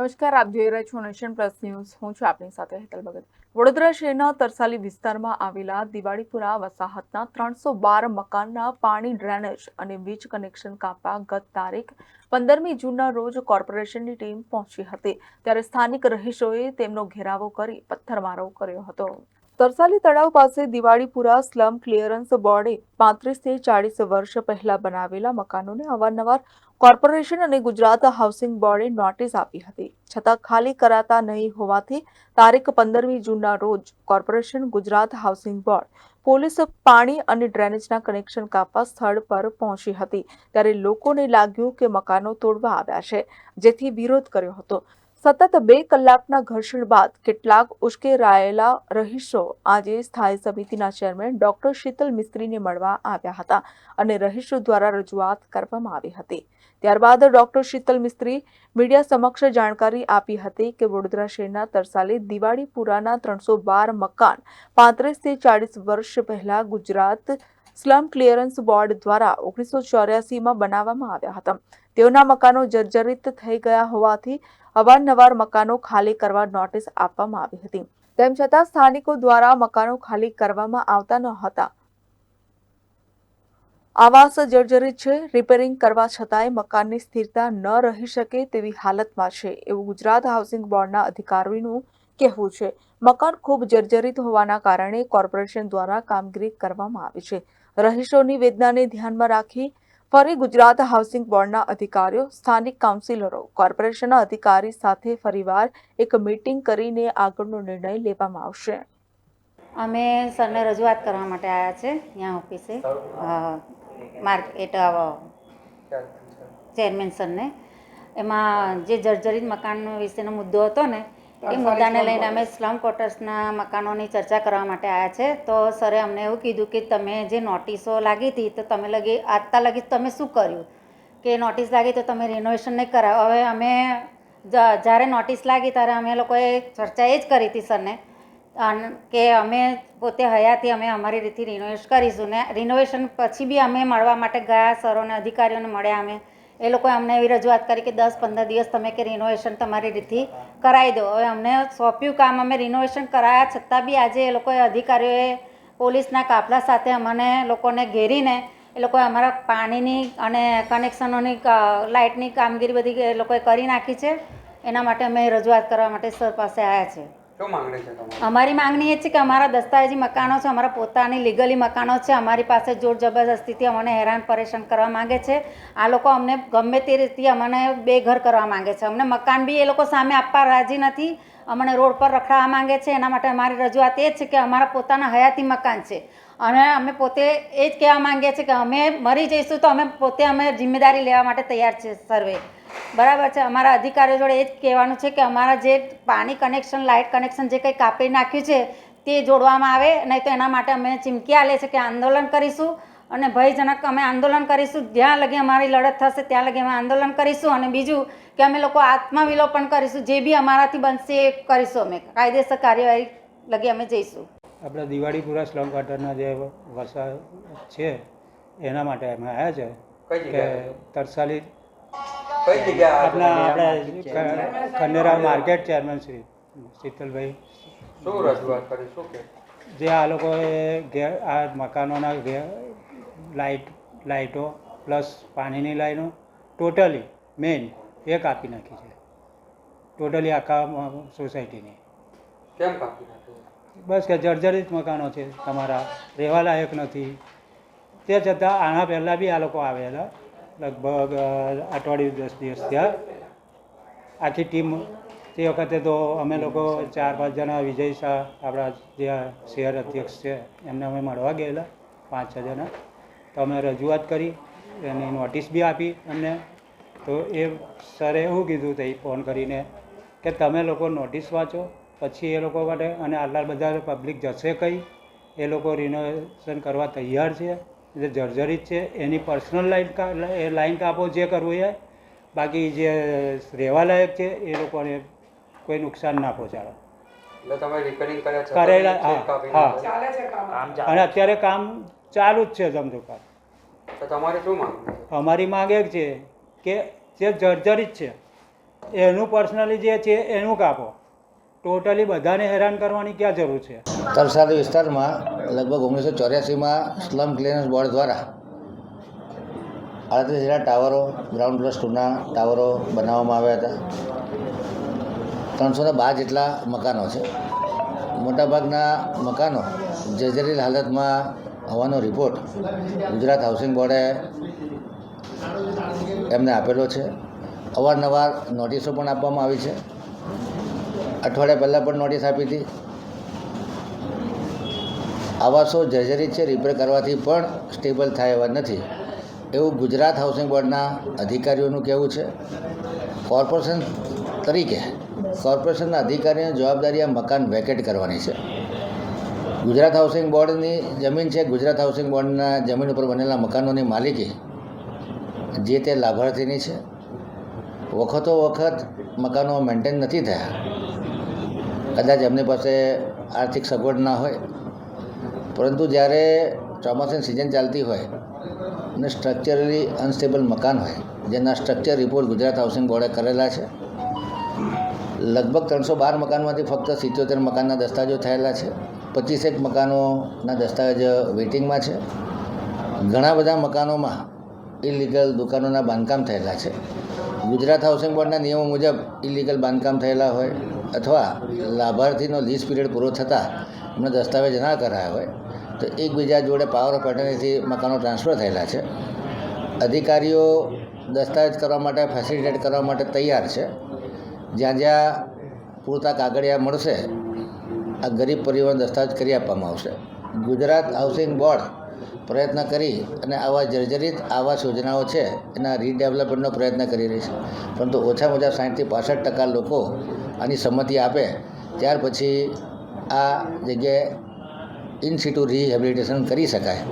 નમસ્કાર, આપ જોઈ રહ્યા છો નેશન પ્લસ ન્યૂઝ. હું છું આપની સાથે હેતલ ભગત. વડોદરા શહેરના તરસાલી વિસ્તારમાં આવેલા દિવાળીપુરા વસાહતના ત્રણસો બાર મકાનના પાણી ડ્રેનેજ અને વીજ કનેક્શન કાપવા ગત તારીખ પંદરમી જૂનના રોજ કોર્પોરેશનની ટીમ પહોંચી હતી. ત્યારે સ્થાનિક રહીશોએ તેમનો ઘેરાવો કરી પથ્થરમારો કર્યો હતો. તરસાલી તળાવ પાસે દિવાળીપુરા સ્લમ ક્લિયરન્સ બોર્ડે પાંત્રીસથી ચાળીસ વર્ષ પહેલા બનાવેલા મકાનોને અવારનવાર કોર્પોરેશન અને ગુજરાત હાઉસિંગ બોર્ડે નોટિસ આપી હતી. છતાં ખાલી કરાતા નહીં હોવાથી તારીખ પંદરમી જૂનના રોજ corporation, Gujarat housing board, police પાણી અને ડ્રેનેજના કનેક્શન કાપવા સ્થળ પર પહોંચી હતી. ત્યારે લોકોને લાગ્યું કે મકાનો તોડવા આવ્યા છે, જેથી વિરોધ કર્યો હતો. સતત બે કલાકના ઘર્ષણ બાદ કેટલાક ઉશ્કેરાયેલા રહીશો આજે સ્થાયી સમિતિના ચેરમેન ડોક્ટર શીતલ મિસ્ત્રીને મળવા આવ્યા હતા અને રહીશો દ્વારા રજૂઆત કરવામાં આવી હતી. ત્યારબાદ ડોક્ટર શીતલ મિસ્ત્રી મીડિયા સમક્ષ જાણકારી આપી હતી કે વડોદરા શહેરના તરસાલી દિવાળીપુરાના ત્રણસો બાર મકાન પાંત્રીસથી ચાળીસ વર્ષ પહેલા ગુજરાત સ્લમ ક્લિયરન્સ બોર્ડ દ્વારા ઓગણીસો ચોર્યાસીમાં બનાવવામાં આવ્યા હતા. તેઓના મકાનો જર્જરિત થઈ ગયા હોવાથી અવારનવાર મકાનો ખાલી કરવા નોટિસ આપવામાં આવી હતી. તેમ છતાં સ્થાનિકો દ્વારા મકાનો ખાલી કરવામાં આવતા ન હતા. આવાસ જર્જરિત છે, રિપેરિંગ કરવા છતાંય મકાનની સ્થિરતા ન રહી શકે તેવી હાલતમાં છે, એવું ગુજરાત હાઉસિંગ બોર્ડના અધિકારીનું કહેવું છે. મકાન ખૂબ જર્જરિત હોવાના કારણે કોર્પોરેશન દ્વારા કામગીરી કરવામાં આવી છે. રહીશોની વેદનાને ધ્યાનમાં રાખી ફરી ગુજરાત હાઉસિંગ બોર્ડના અધિકારીઓ, સ્થાનિક કાઉન્સિલરો, કોર્પોરેશનના અધિકારી સાથે ફરીવાર એક મીટિંગ કરીને આગળનો નિર્ણય લેવામાં આવશે. અમે સરને રજૂઆત કરવા માટે આવ્યા છે ત્યાં ઓફિસે. માર્કેટ ચેરમેન સરને. એમાં જે જર્જરિત મકાન વિશેનો મુદ્દો હતો ને એ મુદ્દાને લઈને અમે સ્લમ ક્વોટર્સના મકાનોની ચર્ચા કરવા માટે આવ્યા છે. તો સરે અમને એવું કીધું કે તમે જે નોટિસો લાગી હતી તો તમે લગી આજતા લગી તમે શું કર્યું? કે નોટિસ લાગી તો તમે રિનોવેશન નહીં કરાવો. હવે અમે જ્યારે નોટિસ લાગી ત્યારે અમે લોકોએ ચર્ચા એ જ કરી હતી સરને. કે અમે પોતે હયાથી અમે અમારી રીતથી રિનોવેશ કરીશું ને. રિનોવેશન પછી બી અમે મળવા માટે ગયા સરોને અધિકારીઓને મળ્યા અમે. એ લોકોએ અમને એવી રજૂઆત કરી કે દસ પંદર દિવસ તમે કે રિનોવેશન તમારી રીતથી કરાવી દો. હવે અમને સોંપ્યું કામ, અમે રિનોવેશન કરાયા છતાં બી આજે એ લોકોએ અધિકારીઓએ, પોલીસના કાફલા સાથે અમને લોકોને ઘેરીને એ લોકોએ અમારા પાણીની અને કનેક્શનોની લાઇટની કામગીરી બધી એ લોકોએ કરી નાખી છે. એના માટે અમે રજૂઆત કરવા માટે સર પાસે આવ્યા છે. અમારી માંગણી એ છે કે અમારા દસ્તાવેજી મકાનો છે, અમારા પોતાની લીગલી મકાનો છે, અમારી પાસે જોર જબરદસ્તીથી અમને હેરાન પરેશાન કરવા માંગે છે. આ લોકો અમને ગમે તે રીતે અમને બેઘર કરવા માંગે છે. અમને મકાન બી એ લોકો સામે આપવા રાજી નથી. અમને રોડ પર રખડાવવા માંગે છે. એના માટે અમારી રજૂઆત એ છે કે અમારા પોતાના હયાતી મકાન છે. અને અમે પોતે એ જ કહેવા માંગીએ છીએ કે અમે મરી જઈશું તો અમે પોતે અમે જિમ્મેદારી લેવા માટે તૈયાર છે સર્વે. બરાબર છે? અમારા અધિકારીઓ જોડે એ જ કહેવાનું છે કે અમારા જે પાણી કનેક્શન, લાઇટ કનેક્શન જે કંઈ કાપી નાખ્યું છે તે જોડવામાં આવે, નહીં તો એના માટે અમે ચીમકી આલે છે કે આંદોલન કરીશું અને ભયજનક અમે આંદોલન કરીશું. જ્યાં લગી અમારી લડત થશે ત્યાં લગી અમે આંદોલન કરીશું અને બીજું કે અમે લોકો આત્મવિલોપન કરીશું, જે બી અમારાથી બનશે એ કરીશું અમે. કાયદેસર કાર્યવાહી લગી અમે જઈશું. આપણા દિવાળીપુરા સ્લમ ક્વાર્ટરના જે વસા છે એના માટે અમે આવ્યા છે કે તરસાલી આપણા આપણે ખંડેરા માર્કેટ ચેરમેન શ્રી શીતલભાઈ. શું રજૂઆત કરી? શું કે? જે આ લોકોએ ઘેર આ મકાનોના ઘેર લાઇટ લાઇટો પ્લસ પાણીની લાઈનો ટોટલી મેઇન એ કાપી નાખી છે. ટોટલી આખા સોસાયટીની. કેમ કાપી નાખ્યું બસ કે જર્જરિત મકાનો છે, તમારા રહેવા લાયક નથી. તે છતાં આના પહેલાં બી આ લોકો આવેલા, લગભગ અઠવાડિયું દસ દિવસ થયા. આખી ટીમ, તે વખતે તો અમે લોકો ચાર પાંચ જણા, વિજય શાહ, આપણા જે શહેર અધ્યક્ષ છે, એમને અમે મળવા ગયેલા, પાંચ છ જણા. તો અમે રજૂઆત કરી, એની નોટિસ બી આપી અમને તો એ સરે એવું કીધું, તે ફોન કરીને કે તમે લોકો નોટિસ વાંચો. પછી એ લોકો માટે અને આટલા બધા પબ્લિક જશે કઈ? એ લોકો રિનોવેશન કરવા તૈયાર છે એટલે જર્જરિત છે. એની પર્સનલ લાઈન એ લાઈન કાપો જે કરવું એ બાકી જે રહેવાલાયક છે એ લોકોને કોઈ નુકસાન ના પહોંચાડો. એટલે તમે રિપેરિંગ કરેલા હા હા. અને અત્યારે કામ ચાલુ જ છે ધમધુકાર તમારે શું અમારી માંગ એક છે કે જે જર્જરિત છે એનું પર્સનલી જે છે એનું કાપો. ટોટલી બધાને હેરાન કરવાની ક્યાં જરૂર છે? તરસાદ વિસ્તારમાં લગભગ ઓગણીસો ચોર્યાસીમાં સ્લમ ક્લિયરન્સ બોર્ડ દ્વારા આડત્રીસ જેટલા ટાવરો, ગ્રાઉન્ડ પ્લસ ટુના ટાવરો બનાવવામાં આવ્યા હતા. ત્રણસો ને બાર જેટલા મકાનો છે. મોટાભાગના મકાનો જર્જરીલ હાલતમાં હોવાનો રિપોર્ટ ગુજરાત હાઉસિંગ બોર્ડે એમને આપેલો છે. અવારનવાર નોટિસો પણ આપવામાં આવી છે. અઠવાડિયા પહેલાં પણ નોટિસ આપી હતી. આવાસો જર્જરિત છે રિપેર કરવાથી પણ સ્ટેબલ થાય એવા નથી. એવું ગુજરાત હાઉસિંગ બોર્ડના અધિકારીઓનું કહેવું છે. કોર્પોરેશન તરીકે કોર્પોરેશનના અધિકારીઓની જવાબદારી આ મકાન વેકેટ કરવાની છે. ગુજરાત હાઉસિંગ બોર્ડની જમીન છે, ગુજરાત હાઉસિંગ બોર્ડના જમીન ઉપર બનેલા મકાનોની માલિકી જે તે લાભાર્થીની છે. વખતો વખત મકાનો મેન્ટેન નથી થયા. કદાચ એમની પાસે આર્થિક સગવડ ના હોય, પરંતુ જ્યારે ચોમાસાની સિઝન ચાલતી હોય અને સ્ટ્રક્ચરલી અનસ્ટેબલ મકાન હોય, જેના સ્ટ્રક્ચર રિપોર્ટ ગુજરાત હાઉસિંગ બોર્ડે કરેલા છે, લગભગ ત્રણસો બાર મકાનમાંથી ફક્ત સિત્યોતેર મકાનના દસ્તાવેજો થયેલા છે, પચીસેક મકાનોના દસ્તાવેજ વેઇટિંગમાં છે. ઘણા બધા મકાનોમાં ઇલીગલ દુકાનોના બાંધકામ થયેલા છે. ગુજરાત હાઉસિંગ બોર્ડના નિયમો મુજબ ઇલીગલ બાંધકામ થયેલા હોય અથવા લાભાર્થીનો લીઝ પીરિયડ પૂરો થતાં એમને દસ્તાવેજ ના કરાયા હોય, તો એકબીજા જોડે પાવર ઓફ એટર્નીથી મકાનો ટ્રાન્સફર થયેલા છે. અધિકારીઓ દસ્તાવેજ કરવા માટે ફેસિલિટેટ કરવા માટે તૈયાર છે. જ્યાં જ્યાં પૂરતા કાગળિયા મળશે, આ ગરીબ પરિવાર દસ્તાવેજ કરી આપવામાં આવશે. ગુજરાત હાઉસિંગ બોર્ડ પ્રયત્ન કરી અને આવા જર્જરિત આવાસ યોજનાઓ છે, એના રીડેવલપમેન્ટનો પ્રયત્ન કરી રહી છે. પરંતુ ઓછામાં ઓછા સાઠથી પાસઠ ટકા લોકો આની સંમતિ આપે, ત્યાર પછી આ જગ્યાએ ઇન સિટુ રિહેબિલિટેશન કરી શકાય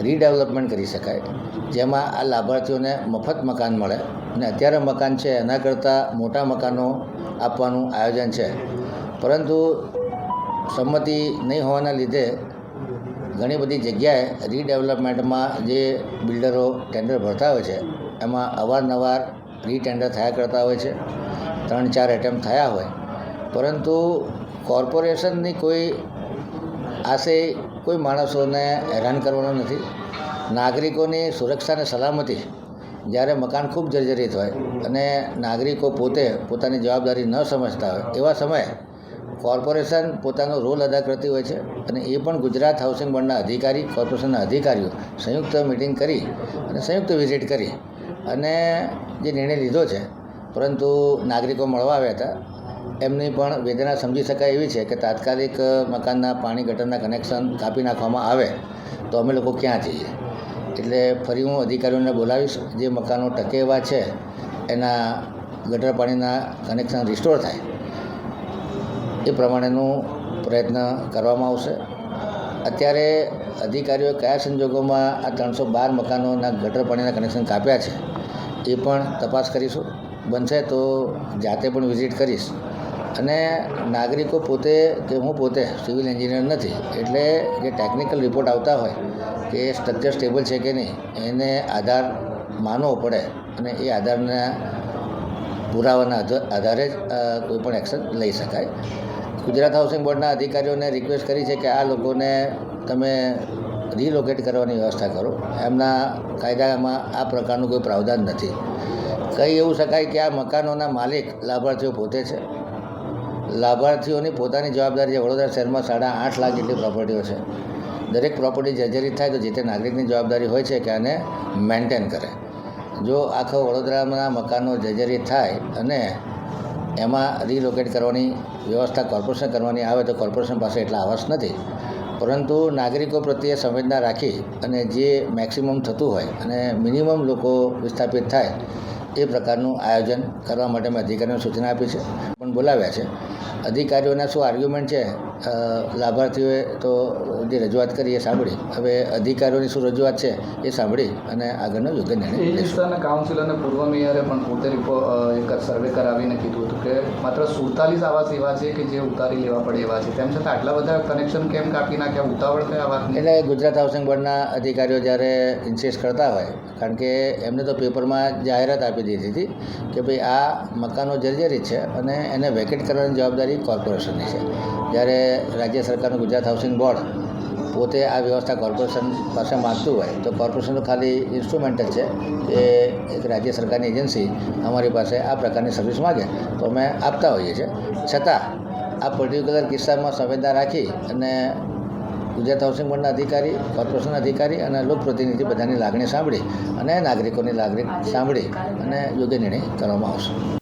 રીડેવલપમેન્ટ કરી શકાય. જેમાં આ લાભાર્થીઓને મફત મકાન મળે અને અત્યારે મકાન છે, એના કરતાં મોટા મકાનો આપવાનું આયોજન છે. પરંતુ સંમતિ નહીં હોવાના લીધે ઘણી બધી જગ્યાએ રીડેવલપમેન્ટમાં જે બિલ્ડરો ટેન્ડર ભરતા હોય છે, એમાં અવારનવાર રીટેન્ડર થયા કરતા હોય છે ત્રણ ચાર એટેમ્પ થયા હોય. પરંતુ કોર્પોરેશનની કોઈ આશે કોઈ માણસોને હેરાન કરવાનો નથી. નાગરિકોની સુરક્ષા અને સલામતી, જ્યારે મકાન ખૂબ જર્જરિત હોય અને નાગરિકો પોતે પોતાની જવાબદારી ન સમજતા હોય, એવા સમયે કોર્પોરેશન પોતાનો રોલ અદા કરતી હોય છે અને એ પણ ગુજરાત હાઉસિંગ બોર્ડના અધિકારી, કોર્પોરેશનના અધિકારીઓ સંયુક્ત મિટિંગ કરી અને સંયુક્ત વિઝિટ કરી. અને જે નિર્ણય લીધો છે, પરંતુ નાગરિકો મળવા આવ્યા હતા, એમની પણ વેદના સમજી શકાય એવી છે કે તાત્કાલિક મકાનના પાણી ગટરના કનેક્શન કાપી નાખવામાં આવે તો અમે લોકો ક્યાં જઈએ. એટલે ફરી હું અધિકારીઓને બોલાવીશ, જે મકાનો ટકે એવા છે, એના ગટર પાણીના કનેક્શન રિસ્ટોર થાય એ પ્રમાણેનું પ્રયત્ન કરવામાં આવશે. અત્યારે અધિકારીઓએ કયા સંજોગોમાં આ ત્રણસો બાર મકાનોના ગટર પાણીના કનેક્શન કાપ્યા છે, એ પણ તપાસ કરીશું. બનશે તો જાતે પણ વિઝિટ કરીશ. અને નાગરિકો પોતે કે હું પોતે સિવિલ એન્જિનિયર નથી, એટલે જે ટેકનિકલ રિપોર્ટ આવતા હોય કે સ્ટ્રક્ચર સ્ટેબલ છે કે નહીં, એને આધાર માનવો પડે અને એ આધારના પુરાવાના આધારે જ કોઈ પણ એક્શન લઈ શકાય. ગુજરાત હાઉસિંગ બોર્ડના અધિકારીઓને રિક્વેસ્ટ કરી છે કે આ લોકોને તમે રિલોકેટ કરવાની વ્યવસ્થા કરો. એમના કાયદામાં આ પ્રકારનું કોઈ પ્રાવધાન નથી. કહી એવું શકાય કે આ મકાનોના માલિક લાભાર્થીઓ પોતે છે? લાભાર્થીઓની પોતાની જવાબદારી છે. વડોદરા શહેરમાં સાડા આઠ લાખ જેટલી પ્રોપર્ટીઓ છે. દરેક પ્રોપર્ટી જર્જરિત થાય તો જે તે નાગરિકની જવાબદારી હોય છે કે આને મેન્ટેન કરે. જો આખો વડોદરાના મકાનો જર્જરિત થાય અને એમાં રિલોકેટ કરવાની વ્યવસ્થા કોર્પોરેશન કરવાની આવે તો કોર્પોરેશન પાસે એટલા આવાસ નથી. પરંતુ નાગરિકો પ્રત્યે સંવેદના રાખી અને જે મેક્સિમમ થતું હોય અને મિનિમમ લોકો વિસ્થાપિત થાય, એ પ્રકારનું આયોજન કરવા માટે મેં અધિકારીઓને સૂચના આપી છે. પણ બોલાવ્યા છે. અધિકારીઓના શું આર્ગ્યુમેન્ટ છે? લાભાર્થીઓએ તો જે રજૂઆત કરી એ સાંભળી. હવે અધિકારીઓની શું રજૂઆત છે એ સાંભળી અને આગળનો યોગ્ય નિર્ણય વિસ્તારના કાઉન્સિલ અને પૂર્વ મેયરે પણ પોતે એક સર્વે કરાવીને કીધું હતું કે માત્ર સુડતાલીસ આવાસ એવા છે કે જે ઉતારી લેવા પડે એવા છે. તેમ છતાં આટલા બધા કનેક્શન કેમ કાપી નાખ્યા? ઉતાવળ કઈ વાત એટલે ગુજરાત હાઉસિંગ બોર્ડના અધિકારીઓ જ્યારે ઇન્સિસ્ટ કરતા હોય કારણ કે એમને તો પેપરમાં જાહેરાત આપી દીધી હતી કે ભાઈ આ મકાનો જર્જરિત છે અને એને વેકેટ કરવાની જવાબદારી કોર્પોરેશનની છે. જ્યારે રાજ્ય સરકારનું ગુજરાત હાઉસિંગ બોર્ડ પોતે આ વ્યવસ્થા કોર્પોરેશન પાસે માગતું હોય, તો કોર્પોરેશન ખાલી ઇન્સ્ટ્રુમેન્ટ જ છે કે એક રાજ્ય સરકારની એજન્સી અમારી પાસે આ પ્રકારની સર્વિસ માગે, તો અમે આપતા હોઈએ છીએ. છતાં, આ પર્ટિક્યુલર કિસ્સામાં સંવેદના રાખી અને ગુજરાત હાઉસિંગ બોર્ડના અધિકારી, કોર્પોરેશનના અધિકારી અને લોકપ્રતિનિધિ બધાની લાગણી સાંભળી અને નાગરિકોની લાગણી સાંભળી અને યોગ્ય નિર્ણય કરવામાં આવશે.